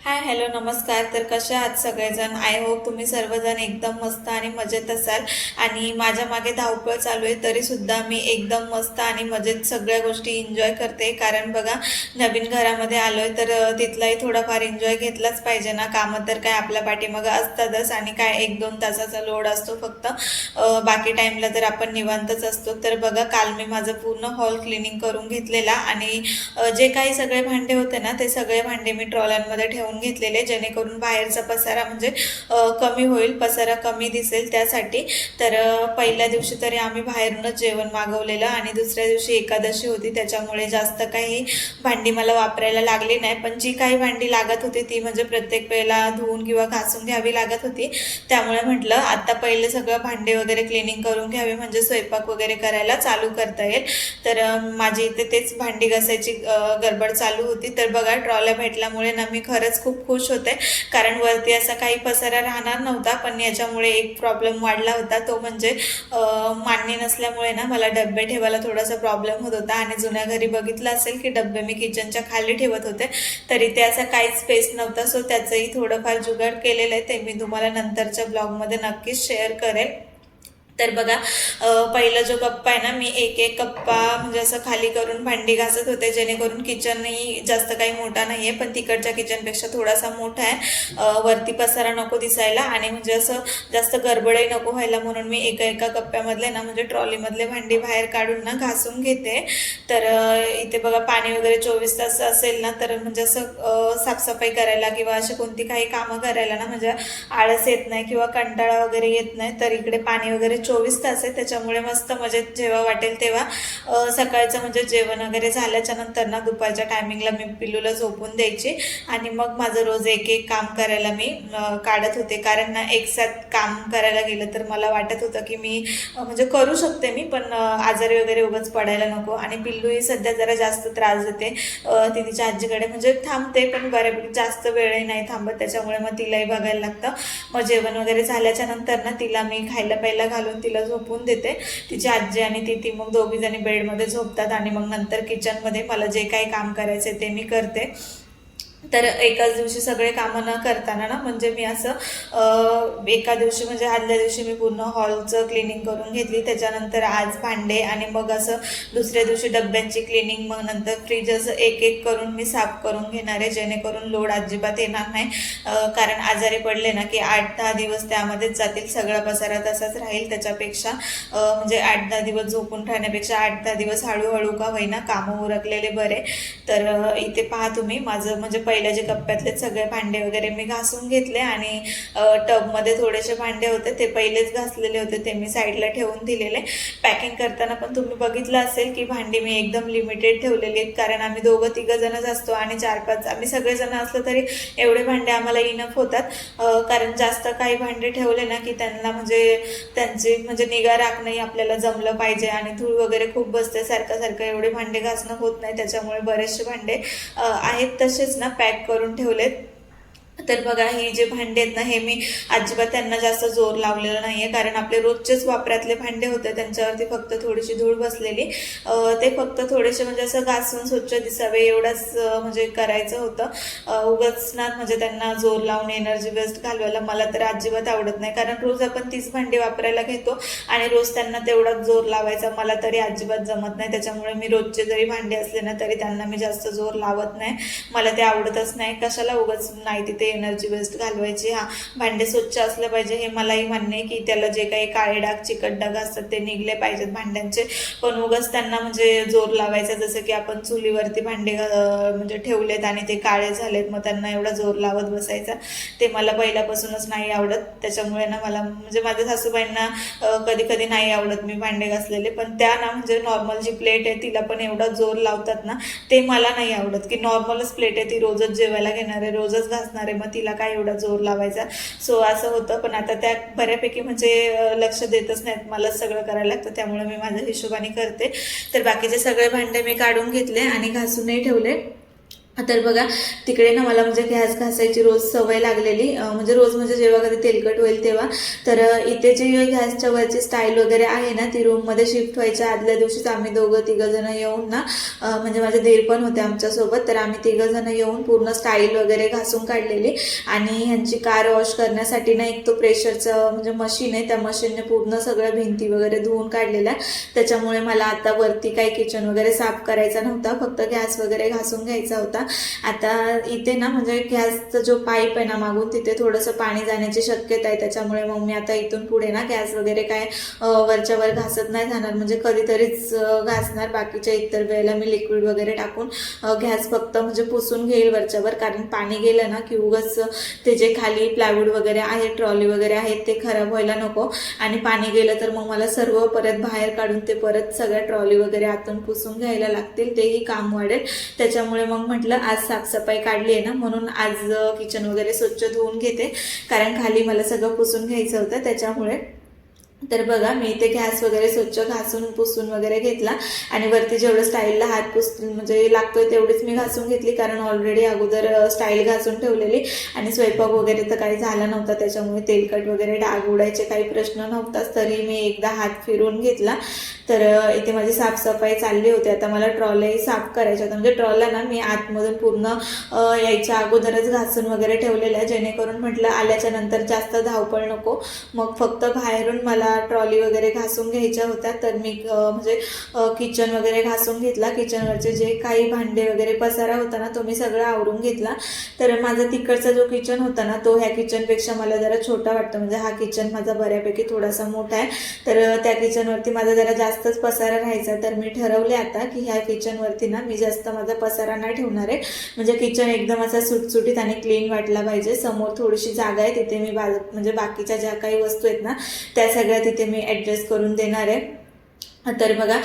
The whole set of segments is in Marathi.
हाय हॅलो नमस्कार. तर कसे आहात सगळेजण? आय होप तुम्ही सर्वजण एकदम मस्त आणि मजेत असाल. आणि माझ्या मागे धावपळ चालू आहे तरीसुद्धा मी एकदम मस्त आणि मजेत सगळ्या गोष्टी एन्जॉय करते. कारण बघा नवीन घरामध्ये आलो आहे तर तिथलाही थोडाफार एन्जॉय घेतलाच पाहिजे ना. कामं तर काय आपल्या पाठीमागं असतातच आणि काय एक दोन तासाचा लोड असतो फक्त. बाकी टाईमला तर आपण निवांतच असतो. तर बघा काल मी माझं पूर्ण हॉल क्लिनिंग करून घेतलेला आणि जे काही सगळे भांडे होते ना ते सगळे भांडे मी ट्रॉलरमध्ये ठेवून घेतलेले जेणेकरून बाहेरचा पसारा म्हणजे कमी होईल पसारा कमी दिसेल त्यासाठी. तर पहिल्या दिवशी तरी आम्ही बाहेरूनच जेवण मागवलेलं आणि दुसऱ्या दिवशी एकादशी होती त्याच्यामुळे जास्त काही भांडी मला वापरायला लागली नाही. पण जी काही भांडी लागत होती ती म्हणजे प्रत्येक वेळेला धुवून किंवा घासून घ्यावी लागत होती. त्यामुळे म्हटलं आत्ता पहिले सगळं भांडे वगैरे क्लिनिंग करून घ्यावी म्हणजे स्वयंपाक वगैरे करायला चालू करता येईल. तर माझी इथे तेच भांडी घासायची गडबड चालू होती. तर बघा ट्रॉल्या भेटल्यामुळे ना मी खरंच खूप खुश होते. कारण वरती असा काही पसारा राहणार नव्हता पण याच्यामुळे एक प्रॉब्लेम वाढला होता. तो म्हणजे मान्य नसल्यामुळे ना मला डबे ठेवायला थोडासा प्रॉब्लेम होत होता. आणि जुन्या घरी बघितलं असेल की डबे मी किचनच्या खाली ठेवत होते. तरी ते असा काहीच स्पेस नव्हता. सो त्याचंही थोडंफार जुगाड केलेलं आहे. ते मी तुम्हाला नंतरच्या ब्लॉगमध्ये नक्कीच शेअर करेल. तर बघा पहिला जो कप्पा आहे ना मी एक एक कप्पा म्हणजे असं खाली करून भांडी घासत होते जेणेकरून किचनही जास्त काही मोठा नाही आहे पण तिकडच्या किचनपेक्षा थोडासा मोठा आहे. वरती पसारा नको दिसायला आणि म्हणजे असं जास्त गडबडही नको व्हायला म्हणून मी एका एका कप्प्यामधले ना म्हणजे ट्रॉलीमधले भांडी बाहेर काढून ना घासून घेते. तर इथे बघा पाणी वगैरे चोवीस तास असेल ना तर म्हणजे असं साफसफाई करायला किंवा अशी कोणती काही कामं करायला ना म्हणजे आळस येत नाही किंवा कंटाळा वगैरे येत नाही तर इकडे पाणी वगैरे चोवीस तास आहे त्याच्यामुळे मस्त मजेत जेव्हा वाटेल तेव्हा सकाळचं म्हणजे जेवण वगैरे झाल्याच्यानंतर ना दुपारच्या टायमिंगला मी पिल्लूला झोपून द्यायची. आणि मग माझं रोज एक एक काम करायला मी काढत होते. कारण ना एकसाथ काम करायला गेलं तर मला वाटत होतं की मी म्हणजे करू शकते मी पण आजारी वगैरे उगाच पडायला नको. आणि पिल्लूही सध्या जरा जास्त त्रास देते. ती तिच्या आजीकडे म्हणजे थांबते पण बऱ्यापैकी जास्त वेळही नाही थांबत. त्याच्यामुळे मग तिलाही बघायला लागतं. मग जेवण वगैरे झाल्याच्यानंतर ना तिला मी खायला प्यायला घालून तिला झोपून देते. तिची आजी आणि ती ती मग दोघी जणी बेडमध्ये झोपतात आणि मग नंतर किचनमध्ये मला जे काही काम करायचे ते मी करते. तर एकाच दिवशी सगळे कामं न करताना ना म्हणजे मी असं एका दिवशी म्हणजे आदल्या दिवशी मी पूर्ण हॉलचं क्लिनिंग करून घेतली. त्याच्यानंतर आज भांडे आणि मग असं दुसऱ्या दिवशी डब्यांची क्लिनिंग मग नंतर फ्रीज असं एक एक करून मी साफ करून घेणार आहे जेणेकरून लोड अजिबात येणार नाही. कारण आजारी पडले ना की आठ दहा दिवस त्यामध्येच जातील. सगळा पसारा तसाच राहील. त्याच्यापेक्षा म्हणजे आठ दहा दिवस झोपून राहण्यापेक्षा आठ दहा दिवस हळूहळू का होईना कामं उरकलेले बरे. तर इथे पहा तुम्ही. माझं म्हणजे पहिल्या जे कप्प्यातले सगळे भांडे वगैरे मी घासून घेतले आणि टबमध्ये थोडेसे भांडे होते ते पहिलेच घासलेले होते ते मी साईडला ठेवून दिलेले. पॅकिंग करताना पण तुम्ही बघितलं असेल की भांडी मी एकदम लिमिटेड ठेवलेली आहेत कारण आम्ही दोघं तिघं जणच असतो आणि चार पाच आम्ही सगळेजण असलो तरी एवढे भांडे आम्हाला इनफ होतात. कारण जास्त काही भांडे ठेवले ना की त्यांना म्हणजे त्यांची म्हणजे निगा राखणंही आपल्याला जमलं पाहिजे आणि धूळ वगैरे खूप बसते सारखं सारखं एवढे भांडे घासणं होत नाही त्याच्यामुळे बरेचसे भांडे आहेत तसेच ना. पॅक करून ठेवलेत. तर बघा ही जे भांडे आहेत ना हे मी अजिबात त्यांना जास्त जोर लावलेला नाही आहे कारण आपले रोजचेच वापरातले भांडे होते त्यांच्यावरती फक्त थोडीशी धूळ बसलेली. ते फक्त थोडेसे म्हणजे असं घासून स्वच्छ दिसावे एवढंच म्हणजे करायचं होतं. उगचणार उगाच ना म्हणजे त्यांना जोर लावून एनर्जी वेस्ट घालवायला मला तर अजिबात आवडत नाही. कारण रोज आपण तीच भांडी वापरायला घेतो आणि रोज त्यांना तेवढाच जोर लावायचा मला तरी अजिबात जमत नाही. त्याच्यामुळे मी रोजचे जरी भांडे असले ना तरी त्यांना मी जास्त जोर लावत नाही. मला ते आवडतच नाही. कशाला उगाच नाही तिथे एनर्जी वेस्ट घालवायची. हा भांडे स्वच्छ असलं पाहिजे हे मलाही मान्य आहे की त्याला जे काही काळे डाग चिकट डाग असतात ते निघले पाहिजेत भांड्यांचे. पण उगाच त्यांना म्हणजे जोर लावायचा जसं की आपण चुलीवरती भांडे म्हणजे ठेवलेत आणि ते काळे झालेत मग त्यांना एवढा जोर लावत बसायचा. ते मला पहिल्यापासूनच नाही आवडत. त्याच्यामुळे ना मला म्हणजे माझ्या सासूबाईंना कधी कधी नाही आवडत मी भांडे घासलेले. पण त्या ना म्हणजे नॉर्मल जी प्लेट आहे तिला पण एवढा जोर लावतात ना ते मला नाही आवडत. की नॉर्मलच प्लेट आहे ती रोजच जेवायला घेणार आहे रोजच घासणार आहे. मग तिला काय एवढा जोर लावायचा? सो असं होतं. पण आता त्या बऱ्यापैकी म्हणजे लक्ष देतच नाहीत मला सगळं करायला लागतं. त्यामुळे मी माझ्या हिशोबाने करते. तर बाकीचे सगळे भांडे मी काढून घेतले आणि घासूनही ठेवले. तर बघा तिकडे ना मला म्हणजे गॅस घासायची रोज सवय लागलेली. म्हणजे रोज म्हणजे जेव्हा कधी तेलकट होईल तेव्हा. तर इथे जे गॅसच्या वरची स्टाईल वगैरे आहे ना ती रूममध्ये शिफ्ट व्हायच्या आदल्या दिवशीच आम्ही दोघं तिघंजणं येऊन ना म्हणजे माझे धीर पण होते आमच्यासोबत. तर आम्ही तिघंजणं येऊन पूर्ण स्टाईल वगैरे घासून काढलेली. आणि ह्यांची कार वॉश करण्यासाठी ना एक तो प्रेशरचं म्हणजे मशीन आहे त्या मशीनने पूर्ण सगळ्या भिंती वगैरे धुवून काढलेल्या. त्याच्यामुळे मला आता वरती काही किचन वगैरे साफ करायचा नव्हता. फक्त गॅस वगैरे घासून घ्यायचा होता. आता इथे ना म्हणजे गॅसचा जो पाईप आहे ना मागून तिथे थोडंसं पाणी जाण्याची शक्यता आहे. त्याच्यामुळे मग मी आता इथून पुढे ना गॅस वगैरे काय वरच्या वर घासत नाही जाणार. म्हणजे कधीतरीच घासणार. बाकीच्या इतर वेळेला मी लिक्विड वगैरे टाकून गॅस फक्त म्हणजे पुसून घेईल वरच्यावर कारण पाणी गेलं ना की उगाच ते जे खाली प्लायवूड वगैरे आहे ट्रॉली वगैरे आहेत ते खराब व्हायला नको. आणि पाणी गेलं तर मग मला सर्व परत बाहेर काढून ते परत सगळ्या ट्रॉली वगैरे आतून पुसून घ्यायला लागतील. तेही काम वाढेल. त्याच्यामुळे मग म्हटलं आज साफसफाई काढली आहे ना म्हणून आज किचन वगैरे स्वच्छ धुवून घेते. कारण खाली मला सगळं पुसून घ्यायचं होतं त्याच्यामुळे. तर बघा मी इथे गॅस वगैरे स्वच्छ घासून पुसून वगैरे घेतला. आणि वरती जेवढं स्टाईलला हात पुस म्हणजे लागतोय तेवढीच मी घासून घेतली कारण ऑलरेडी अगोदर स्टाईल घासून ठेवलेली. आणि स्वयंपाक वगैरे तर काही झाला नव्हता त्याच्यामुळे तेलकट वगैरे डाग उडायचे काही प्रश्न नव्हताच तरी मी एकदा हात फिरून घेतला. तर इथे माझी साफसफाई चालली होती. आता मला ट्रॉल्याही साफ करायच्या होत्या. म्हणजे ट्रॉला ना मी आतमधून पूर्ण यायच्या अगोदरच घासून वगैरे ठेवलेल्या जेणेकरून म्हटलं आल्याच्यानंतर जास्त धावपळ नको. मग फक्त बाहेरून मला ट्रॉली वगैरे घासून घ्यायच्या होत्या. तर मी म्हणजे किचन वगैरे घासून घेतला. किचनवरचे जे काही भांडे वगैरे पसारा होता ना तो मी सगळं आवरून घेतला. तर माझा तिकडचा जो किचन होता ना तो ह्या किचनपेक्षा मला जरा छोटा वाटतो. म्हणजे हा किचन माझा बऱ्यापैकी थोडासा मोठा आहे. तर त्या किचनवरती माझा जरा जास्त जास्तच पसारा राहायचा तर मी ठरवले आता की ह्या किचनवरती ना मी जास्त माझा पसारा नाही ठेवणार आहे. म्हणजे किचन एकदम असा सुटसुटीत आणि क्लीन वाटला पाहिजे. समोर थोडीशी जागा आहे तिथे मी बा म्हणजे बाकीच्या ज्या काही वस्तू आहेत ना त्या सगळ्या तिथे मी ॲडजस्ट करून देणार आहे. तर बघा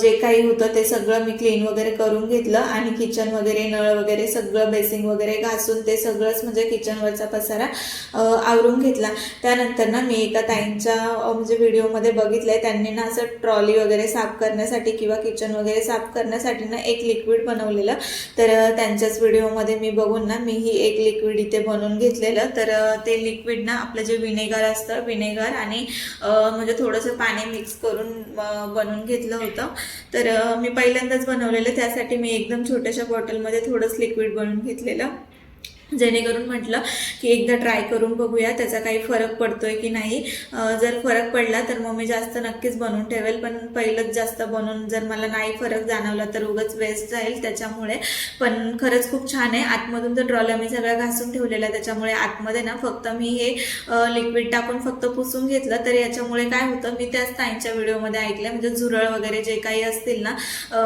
जे काही होतं ते सगळं मी क्लीन वगैरे करून घेतलं आणि किचन वगैरे नळ वगैरे सगळं बेसिंग वगैरे घासून ते सगळंच म्हणजे किचनवरचा पसारा आवरून घेतला. त्यानंतर ना मी एका ताईंच्या म्हणजे व्हिडिओमध्ये आहे त्यांनी ना असं ट्रॉली वगैरे साफ करण्यासाठी किंवा किचन वगैरे साफ करण्यासाठी ना एक लिक्विड बनवलेलं. तर त्यांच्याच व्हिडिओमध्ये मी बघून ना मी ही एक लिक्विड इथे बनवून घेतलेलं. तर ते लिक्विड ना आपलं जे विनेगर असतं विनेगर आणि म्हणजे थोडंसं पाणी मिक्स करून बनवून घेतलं होतं. तर मी पहिल्यांदाच बनवलेलं. त्यासाठी मी एकदम छोट्याशा बॉटलमध्ये थोडंच लिक्विड बनवून घेतलेलं. जेणेकरून म्हटलं की एकदा ट्राय करून बघूया त्याचा काही फरक पडतोय की नाही. जर फरक पडला तर मग मी जास्त नक्कीच बनवून ठेवेल पण पहिलंच जास्त बनवून जर मला नाही फरक जाणवला तर उगाच वेस्ट जाईल त्याच्यामुळे. पण खरंच खूप छान आहे. आतमधून तर ड्रॉला मी सगळं घासून ठेवलेला आहे, त्याच्यामुळे आतमध्ये ना फक्त मी हे लिक्विड टाकून फक्त पुसून घेतलं तर याच्यामुळे काय होतं मी त्याच ताईंच्या व्हिडिओमध्ये ऐकलं म्हणजे झुरळ वगैरे जे काही असतील ना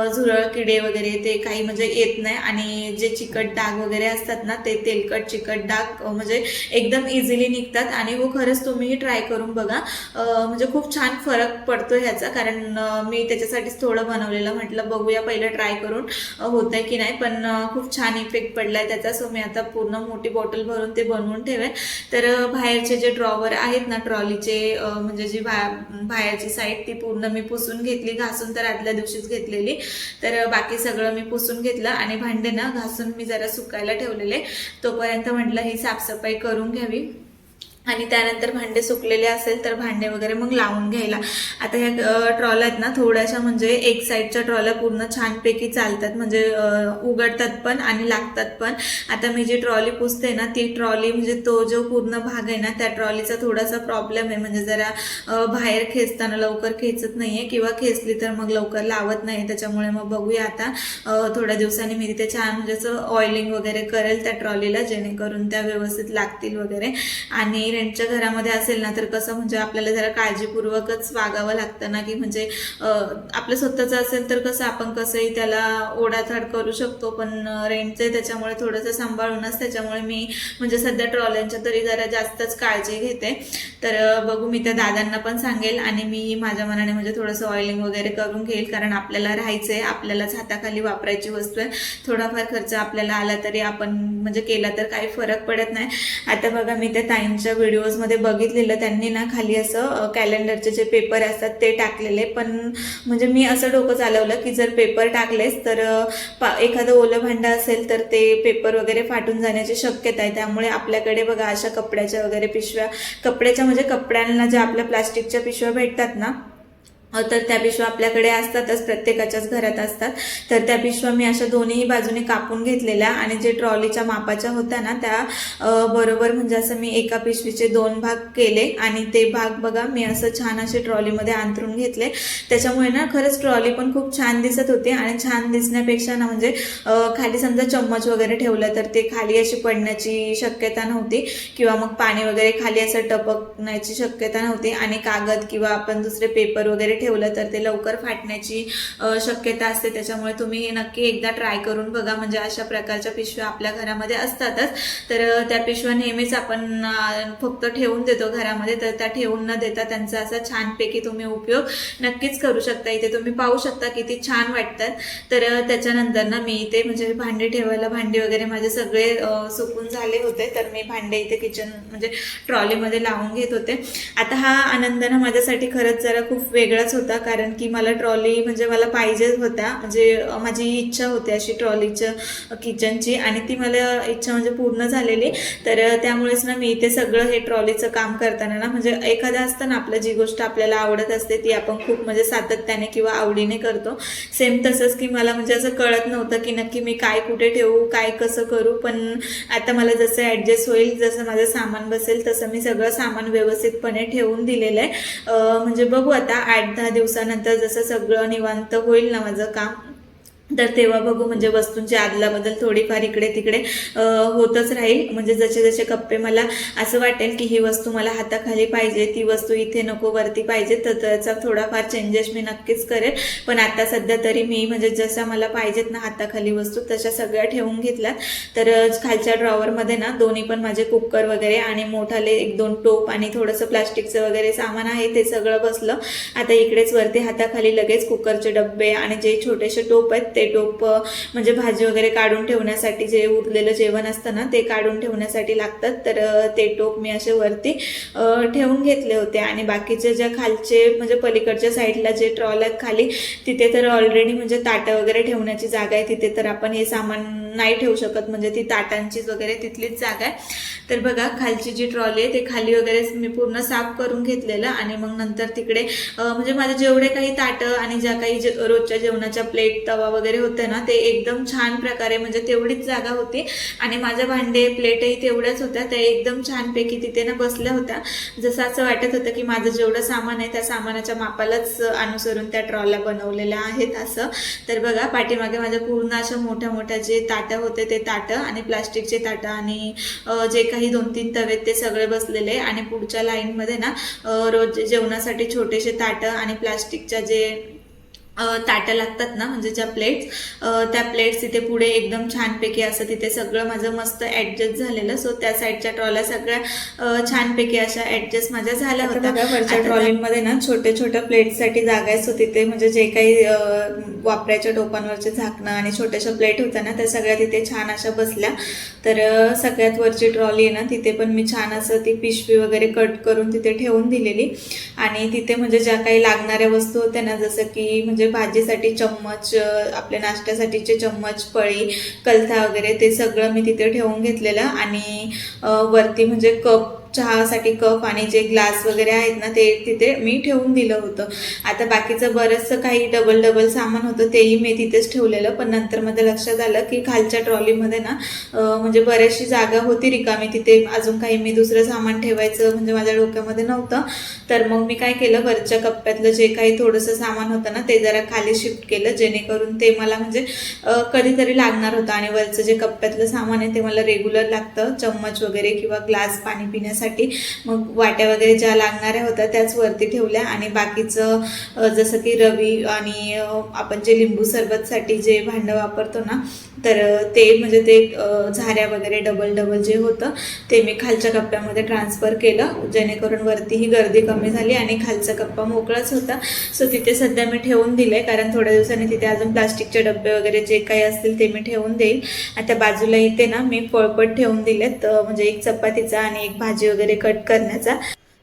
झुरळ किडे वगैरे ते काही म्हणजे येत नाही आणि जे चिकट डाग वगैरे असतात ना ते ते तेलकट चिकट डाग म्हणजे एकदम इझिली निघतात. आणि हो खरंच तुम्हीही ट्राय करून बघा. म्हणजे खूप छान फरक पडतो ह्याचा. कारण मी त्याच्यासाठीच थोडं बनवलेलं म्हटलं बघूया पहिलं ट्राय करून अं, होतंय की नाही. पण खूप छान इफेक्ट पडलाय त्याचा. सो मी आता पूर्ण मोठी बॉटल भरून ते बनवून ठेवेन. तर बाहेरचे जे ड्रॉवर आहेत ना ट्रॉलीचे म्हणजे जी बा बाहेरची साईड ती पूर्ण मी पुसून घेतली. घासून तर आदल्या दिवशीच घेतलेली. तर बाकी सगळं मी पुसून घेतलं. आणि भांडे ना घासून मी जरा सुकायला ठेवलेले. तोपर्यंत म्हटलं ही साफसफाई करून घ्यावी. आणि त्यानंतर भांडे सुकलेले असेल तर भांडे वगैरे मग लावून घ्यायला. आता ह्या ट्रॉल आहेत ना थोड्याशा म्हणजे एक साईडच्या ट्रॉल्या पूर्ण छानपैकी चालतात. म्हणजे उघडतात पण आणि लागतात पण. आता मी जी ट्रॉली पुसते ना ती ट्रॉली म्हणजे तो जो पूर्ण भाग आहे ना त्या ट्रॉलीचा थोडासा प्रॉब्लेम आहे. म्हणजे जरा बाहेर खेचताना लवकर खेचत नाही आहे किंवा खेचली तर मग लवकर लावत नाही त्याच्यामुळे मग बघूया आता थोड्या दिवसांनी मी तिथे छान म्हणजे असं ऑइलिंग वगैरे करेल त्या ट्रॉलीला जेणेकरून त्या व्यवस्थित लागतील वगैरे. आणि रेंटच्या घरामध्ये असेल ना तर कसं म्हणजे आपल्याला जरा काळजीपूर्वकच वागावं लागतं ना की म्हणजे आपलं स्वतःचं असेल तर कसं आपण कसंही त्याला ओढाथाड करू शकतो पण रेंटचं आहे त्याच्यामुळे थोडंसं सांभाळूनच त्याच्यामुळे मी म्हणजे सध्या ट्रॉल्यांच्या तरी जरा जास्तच काळजी घेते. तर बघू मी त्या दादांना पण सांगेल आणि मी माझ्या मनाने म्हणजे थोडंसं ऑइलिंग वगैरे करून घेईल कारण आपल्याला राहायचं आहे आपल्यालाच हाताखाली वापरायची वस्तू आहे. थोडाफार खर्च आपल्याला आला तरी आपण म्हणजे केला तर काही फरक पडत नाही. आता बघा मी त्या ताईंच्या व्हिडिओजमध्ये बघितलेलं त्यांनी ना खाली असं कॅलेंडरचे जे पेपर असतात ते टाकलेले. पण म्हणजे मी असं डोकं चालवलं की जर पेपर टाकलेच तर पा एखादं ओलं भांडं असेल तर ते पेपर वगैरे फाटून जाण्याची शक्यता आहे. त्यामुळे आपल्याकडे बघा अशा कपड्याच्या वगैरे पिशव्या कपड्याच्या म्हणजे कपड्यांना ज्या आपल्या प्लास्टिकच्या पिशव्या भेटतात ना तर त्या पिशव्या आपल्याकडे असतातच प्रत्येकाच्याच घरात असतात. तर त्या पिशव्या मी अशा दोन्ही बाजूने कापून घेतलेल्या आणि जे ट्रॉलीच्या मापाच्या होत्या ना त्या बरोबर म्हणजे असं मी एका पिशवीचे दोन भाग केले आणि ते भाग बघा मी असं छान असे ट्रॉलीमध्ये अंतरून घेतले. त्याच्यामुळे ना खरंच ट्रॉली पण खूप छान दिसत होती आणि छान दिसण्यापेक्षा ना म्हणजे खाली समजा चम्मच वगैरे ठेवलं तर ते खाली अशी पडण्याची शक्यता नव्हती किंवा मग पाणी वगैरे खाली असं टपकण्याची शक्यता नव्हती आणि कागद किंवा आपण दुसरे पेपर वगैरे ठेवलं तर ते लवकर फाटण्याची शक्यता असते. त्याच्यामुळे तुम्ही नक्की एकदा ट्राय करून बघा. म्हणजे अशा प्रकारच्या पिशव्या आपल्या घरामध्ये असतातच. तर त्या पिशव्या नेहमीच आपण फक्त ठेवून देतो घरामध्ये. तर त्या ठेवून न देता त्यांचा असा छानपैकी तुम्ही उपयोग नक्कीच करू शकता. इथे तुम्ही पाहू शकता किती छान वाटतात. तर त्याच्यानंतर ना मी इथे म्हणजे भांडी ठेवायला भांडी वगैरे माझे सगळे सुकून झाले होते. तर मी भांडे इथे किचन म्हणजे ट्रॉलीमध्ये लावून घेत होते. आता हा आनंद ना माझ्यासाठी खरंच जरा खूप वेगळाच होता कारण की मला ट्रॉली म्हणजे मला पाहिजेच होता. म्हणजे माझी इच्छा होती अशी ट्रॉलीच्या किचनची आणि ती मला इच्छा म्हणजे पूर्ण झालेली. तर त्यामुळेच ना मी इथे सगळं हे ट्रॉलीचं काम करताना ना म्हणजे एखादं असतं ना आपलं जी गोष्ट आपल्याला आवडत असते ती आपण खूप म्हणजे सातत्याने किंवा आवडीने करतो. सेम तसंच की मला म्हणजे असं कळत नव्हतं की नक्की मी काय कुठे ठेवू काय कसं करू. पण आता मला जसं ॲडजस्ट होईल जसं माझं सामान बसेल तसं मी सगळं सामान व्यवस्थितपणे ठेवून दिलेलं आहे. म्हणजे बघू आता आठ दहा दिवसानंतर जसं सगळं निवांत होईल ना माझं काम? तर तेव्हा बघू म्हणजे वस्तूंची आदलाबदल थोडीफार इकडे तिकडे होतच राहील. म्हणजे जसे जसे कप्पे मला असं वाटेल की ही वस्तू मला हाताखाली पाहिजे ती वस्तू इथे नको वरती पाहिजे तर त्याचा थोडाफार चेंजेस मी नक्कीच करेल. पण आता सध्या तरी मी म्हणजे जशा मला पाहिजेत ना हाताखाली वस्तू तशा सगळ्या ठेवून घेतल्यात. तर खालच्या ड्रॉवरमध्ये ना दोन्ही पण माझे कुकर वगैरे आणि मोठाले एक दोन टोप आणि थोडंसं प्लास्टिकचं वगैरे सामान आहे ते सगळं बसलं. आता इकडेच वरती हाताखाली लगेच कुकरचे डब्बे आणि जे छोटेसे टोप आहेत ते टोप म्हणजे भाजी वगैरे काढून ठेवण्यासाठी जे उरलेलं जेवण असतं ना ते काढून ठेवण्यासाठी लागतात. तर ते टोप मी असे वरती ठेवून घेतले होते. आणि बाकीचे ज्या खालचे म्हणजे पलीकडच्या साईडला जे ट्रॉल आहेत खाली तिथे तर ऑलरेडी म्हणजे ताटं वगैरे ठेवण्याची जागा आहे. तिथे तर आपण हे सामान नाही ठेवू शकत. म्हणजे ती ताटांचीच वगैरे तिथलीच जागा आहे. तर बघा खालची जी ट्रॉली आहे ते खाली वगैरे मी पूर्ण साफ करून घेतलेलं आणि मग नंतर तिकडे म्हणजे माझे जेवढे काही ताटं आणि ज्या काही जे रोजच्या जेवणाच्या प्लेट तवा वगैरे होत्या ना ते एकदम छान प्रकारे म्हणजे तेवढीच जागा होती. आणि माझ्या भांडे प्लेटही तेवढ्याच होत्या. त्या एकदम छानपैकी तिथे ना बसल्या होत्या. जसं असं वाटत होतं की माझं जेवढं सामान आहे त्या सामानाच्या मापालाच अनुसरून त्या ट्रॉल्या बनवलेल्या आहेत असं. तर बघा पाठीमागे माझ्या पूर्ण अशा मोठ्या मोठ्या जे ताटं होते ते ताटं आणि प्लास्टिकचे ताटं आणि जे काही दोन तीन तवे ते सगळे बसलेले आणि पुढच्या लाईनमध्ये ना रोज जेवणासाठी छोटेसे ताटं आणि प्लास्टिकच्या जे ताटं लागतात ना म्हणजे ज्या प्लेट्स त्या प्लेट्स तिथे पुढे एकदम छानपैकी असं तिथे सगळं माझं मस्त ॲडजस्ट झालेलं. सो त्या साईडच्या ट्रॉल्या सगळ्या छानपैकी अशा ॲडजस्ट माझ्या झाल्या होत्या. वरच्या ट्रॉलीमध्ये ना छोट्या छोट्या प्लेट्ससाठी जागा आहे. सो तिथे म्हणजे जे काही वापरायच्या टोपांवरचे झाकणं आणि छोट्याशा प्लेट होत्या ना त्या सगळ्या तिथे छान अशा बसल्या. तर सगळ्यात वरची ट्रॉली आहे ना तिथे पण मी छान असं ती पिशवी वगैरे कट करून तिथे ठेवून दिलेली. आणि तिथे म्हणजे ज्या काही लागणाऱ्या वस्तू होत्या ना जसं की म्हणजे म्हणजे भाजीसाठी चम्मच आपल्या नाश्त्यासाठीचे चम्मच पळी कलथा वगैरे ते सगळं मी तिथे ठेवून घेतलेलं आणि वरती म्हणजे कप चहासाठी कप आणि जे ग्लास वगैरे आहेत ना ते तिथे मी ठेवून दिलं होतं. आता बाकीचं बरंचसं काही डबल डबल सामान होतं तेही मी तिथेच ठेवलेलं. पण नंतर मध्ये लक्षात आलं की खालच्या ट्रॉलीमध्ये ना म्हणजे बऱ्याचशी जागा होती रिकामी. तिथे अजून काही मी दुसरं सामान ठेवायचं म्हणजे माझ्या डोक्यामध्ये नव्हतं. तर मग मी काय केलं वरच्या कप्प्यातलं जे काही थोडंसं सामान होतं ना ते जरा खाली शिफ्ट केलं. जेणेकरून ते मला म्हणजे कधीतरी लागणार होतं. आणि वरचं जे कप्प्यातलं सामान आहे ते मला रेग्युलर लागतं. चम्मच वगैरे किंवा ग्लास पाणी पिण्यासाठी. ठेवण्यासाठी मग वाट्या वगैरे ज्या लागणाऱ्या होत्या त्याच वरती ठेवल्या आणि बाकीचं जसं की रवी आणि आपण जे लिंबू सरबतसाठी जे भांडं वापरतो ना तर ते म्हणजे ते झाऱ्या वगैरे डबल डबल जे होतं ते मी खालच्या कप्प्यामध्ये ट्रान्सफर केलं जेणेकरून वरतीही गर्दी कमी झाली आणि खालचा कप्पा मोकळाच होता. सो तिथे सध्या मी ठेवून दिले कारण थोड्या दिवसांनी तिथे अजून प्लास्टिकचे डबे वगैरे जे काही असतील ते मी ठेवून देईल. आणि त्या बाजूला इथे ना मी पळपट ठेवून दिलेत अ, म्हणजे एक चपातीचा आणि एक भाजी वगैरे कट करण्याचा.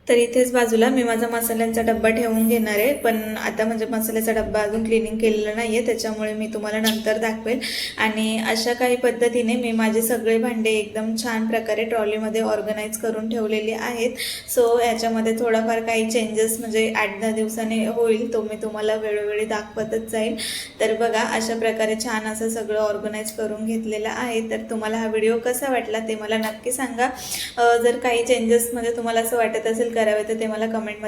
तर इथेच बाजूला मी माझा मसाल्यांचा डब्बा ठेवून घेणार आहे. पण आता म्हणजे मसाल्याचा डब्बा अजून क्लिनिंग केलेला नाही आहे त्याच्यामुळे मी तुम्हाला नंतर दाखवेल. आणि अशा काही पद्धतीने मी माझे सगळे भांडे एकदम छान प्रकारे ट्रॉलीमध्ये ऑर्गनाईज करून ठेवलेले आहेत. सो याच्यामध्ये थोडाफार काही चेंजेस म्हणजे आठ दहा दिवसाने होईल तो मी तुम्हाला वेळोवेळी दाखवतच जाईल. तर बघा अशा प्रकारे छान असं सगळं ऑर्गनाईज करून घेतलेलं आहे. तर तुम्हाला हा व्हिडिओ कसा वाटला ते मला नक्की सांगा. जर काही चेंजेसमध्ये तुम्हाला असं वाटत असेल करावे तर ते मला कमेंटमध्ये